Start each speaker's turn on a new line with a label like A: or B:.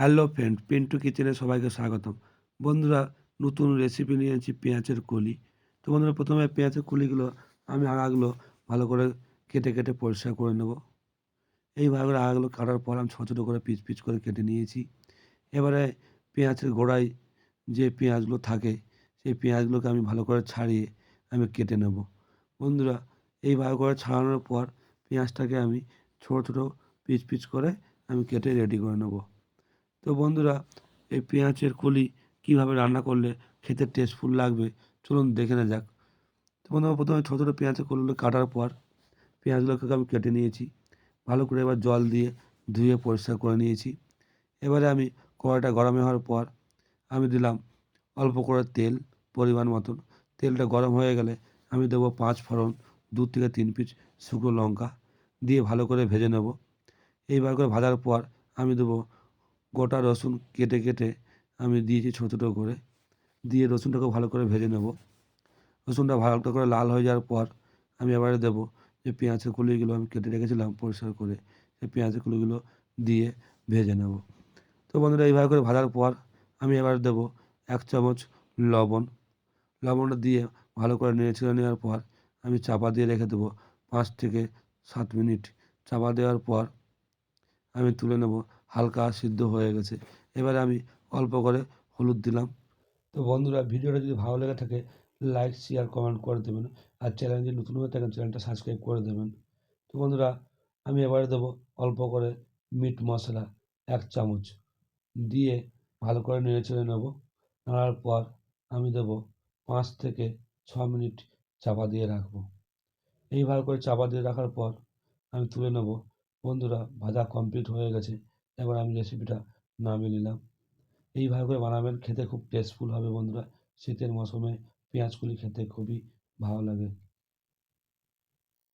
A: Hello friend Pintu কিচেনে সবাইকে স্বাগতম। বন্ধুরা, নতুন রেসিপি নিয়ে এনেছি পেঁয়াজের কলি। তো বন্ধুরা, প্রথমে পেঁয়াজের কলিগুলো আমি আগাগুলো ভালো করে কেটে কেটে পরিষ্কার করে নেব। এইভাবে আগাগুলো কাটার পর আমি ছোটো ছোটো করে পিচ পিচ করে কেটে নিয়েছি। এবারে পেঁয়াজের গোড়ায় যে পেঁয়াজগুলো থাকে, সেই পেঁয়াজগুলোকে আমি ভালো করে ছাড়িয়ে আমি কেটে নেব। বন্ধুরা এইভাবে করে ছাড়ানোর পর পেঁয়াজটাকে আমি ছোটো ছোটো পিচ পিচ করে আমি কেটে রেডি করে নেব। তো বন্ধুরা, এই পেঁয়াজের কলি কীভাবে রান্না করলে খেতে টেস্টফুল লাগবে, চলুন দেখে না যাক। তো বন্ধুরা, প্রথমে ছোটো ছোটো পেঁয়াজের কলিগুলো কাটার পর পেঁয়াজগুলোকে আমি কেটে নিয়েছি। ভালো করে এবার জল দিয়ে ধুয়ে পরিষ্কার করে নিয়েছি। এবারে আমি কড়াইটা গরম হওয়ার পর আমি দিলাম অল্প করে তেল পরিমাণ মতন। তেলটা গরম হয়ে গেলে আমি দেবো পাঁচ ফোড়ন, দু থেকে তিন পিস শুকনো লঙ্কা দিয়ে ভালো করে ভেজে নেব। এইবার করে ভাজার পর আমি দেবো গোটা রসুন কেটে কেটে আমি দিয়েছি ছোটো ছোটো করে। দিয়ে রসুনটাকে ভালো করে ভেজে নেব। রসুনটা ভালো করে লাল হয়ে যাওয়ার পর আমি এবারে দেবো যে পেঁয়াজের কুলিগুলো আমি কেটে রেখেছিলাম পরিষ্কার করে, সেই পেঁয়াজের কুলিগুলো দিয়ে ভেজে নেব। তো বন্ধুরা, এইভাবে করে ভাজার পর আমি এবার দেবো এক চামচ লবণ। লবণটা দিয়ে ভালো করে নেড়ে নেওয়ার পর আমি চাপা দিয়ে রেখে দেবো পাঁচ থেকে সাত মিনিট। চাপা দেওয়ার পর আমি তুলে নেব হালকা সিদ্ধ হয়ে গেছে। এবারে আমি অল্প করে হলুদ দিলাম। তো বন্ধুরা, ভিডিওটা যদি ভালো লেগে থাকে, লাইক শেয়ার কমেন্ট করে দেবেন আর চ্যানেল যদি নতুন হয়ে থাকেন চ্যানেলটা সাবস্ক্রাইব করে দেবেন। তো বন্ধুরা, আমি এবারে দেবো অল্প করে মিট মশলা এক চামচ দিয়ে ভালো করে নেড়ে চেড়ে নেব। নাড়ার পর আমি দেবো পাঁচ থেকে ছ মিনিট চাপা দিয়ে রাখব। এইভাবে করে চাপা দিয়ে রাখার পর আমি তুলে নেব। বন্ধুরা, ভাজা কমপ্লিট হয়ে গেছে। এবার আমি রেসিপিটা নামে নিলাম। এইভাবে করে বানাবেন, খেতে খুব টেস্টফুল হবে বন্ধুরা। শীতের মৌসুমে পেঁয়াজগুলি খেতে খুবই ভালো লাগে।